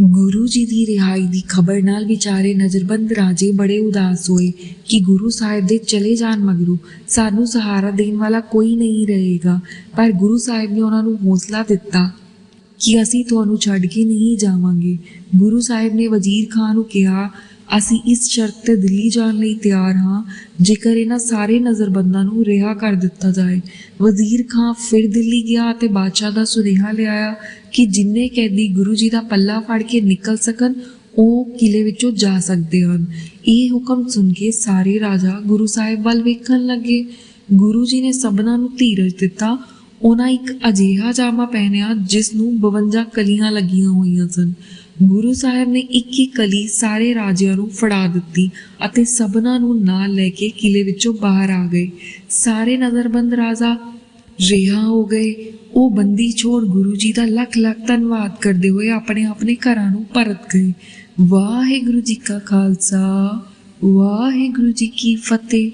ਗੁਰੂ ਜੀ ਦੀ ਰਿਹਾਈ ਦੀ ਖਬਰ ਨਾਲ ਵਿਚਾਰੇ ਨਜ਼ਰਬੰਦ ਰਾਜੇ ਬੜੇ ਉਦਾਸ ਹੋਏ ਕਿ ਗੁਰੂ ਸਾਹਿਬ ਦੇ ਚਲੇ ਜਾਣ ਮਗਰੋਂ ਸਾਨੂੰ ਸਹਾਰਾ ਦੇਣ ਵਾਲਾ ਕੋਈ ਨਹੀਂ ਰਹੇਗਾ। ਪਰ ਗੁਰੂ ਸਾਹਿਬ ਨੇ ਉਹਨਾਂ ਨੂੰ ਹੌਸਲਾ ਦਿੱਤਾ ਕਿ ਅਸੀਂ ਤੁਹਾਨੂੰ ਛੱਡ ਕੇ ਨਹੀਂ ਜਾਵਾਂਗੇ। ਗੁਰੂ ਸਾਹਿਬ ਨੇ ਵਜ਼ੀਰ ਖਾਨ ਨੂੰ ਕਿਹਾ ਅਸੀਂ ਇਸ ਸ਼ਰਤ ਤੇ ਦਿੱਲੀ ਜਾਣ ਲਈ ਤਿਆਰ ਹਾਂ, ਜੇਕਰ ਇਹਨਾਂ ਸਾਰੇ ਨਜ਼ਰਬੰਦਾਂ ਨੂੰ ਰਿਹਾ ਕਰ ਦਿੱਤਾ ਜਾਏ। ਵਜ਼ੀਰ ਖਾਨ ਫਿਰ ਦਿੱਲੀ ਗਿਆ ਅਤੇ ਬਾਦਸ਼ਾਹ ਦਾ ਸੁਨੇਹਾ ਲਿਆਇਆ ਕਿ ਜਿੰਨੇ ਕੈਦੀ ਗੁਰੂ ਜੀ ਦਾ ਪੱਲਾ ਫੜ ਕੇ ਨਿਕਲ ਸਕਣ, ਉਹ ਕਿਲੇ ਵਿੱਚੋਂ ਜਾ ਸਕਦੇ ਹਨ। ਇਹ ਹੁਕਮ ਸੁਣ ਕੇ ਸਾਰੇ ਰਾਜਾ ਗੁਰੂ ਸਾਹਿਬ ਵੱਲ ਵੇਖਣ ਲੱਗੇ। ਗੁਰੂ ਜੀ ਨੇ ਸਭਨਾਂ ਨੂੰ ਧੀਰਜ ਦਿੱਤਾ। ਉਹਨਾਂ ਇੱਕ ਅਜਿਹਾ ਜਾਮਾ ਪਹਿਨਿਆ ਜਿਸ ਨੂੰ 52 ਕਲੀਆਂ ਲੱਗੀਆਂ ਹੋਈਆਂ ਸਨ। ਗੁਰੂ ਸਾਹਿਬ ਨੇ ਇੱਕ ਇੱਕ ਕਲੀ ਸਾਰੇ ਰਾਜਿਆਂ ਨੂੰ ਫੜਾ ਦਿੱਤੀ ਅਤੇ ਸਭਨਾਂ ਨੂੰ ਨਾਲ ਲੈ ਕੇ ਕਿਲੇ ਵਿੱਚੋਂ ਬਾਹਰ ਆ ਗਏ। ਸਾਰੇ ਨਜ਼ਰਬੰਦ ਰਾਜਾ ਰਿਹਾ ਹੋ ਗਏ। ਉਹ ਬੰਦੀ ਛੋੜ ਗੁਰੂ ਜੀ ਦਾ ਲੱਖ ਲੱਖ ਧੰਨਵਾਦ ਕਰਦੇ ਹੋਏ ਆਪਣੇ ਆਪਣੇ ਘਰਾਂ ਨੂੰ ਪਰਤ ਗਏ। ਵਾਹਿਗੁਰੂ ਜੀ ਕਾ ਖਾਲਸਾ, ਵਾਹਿਗੁਰੂ ਜੀ ਕੀ ਫਤਿਹ।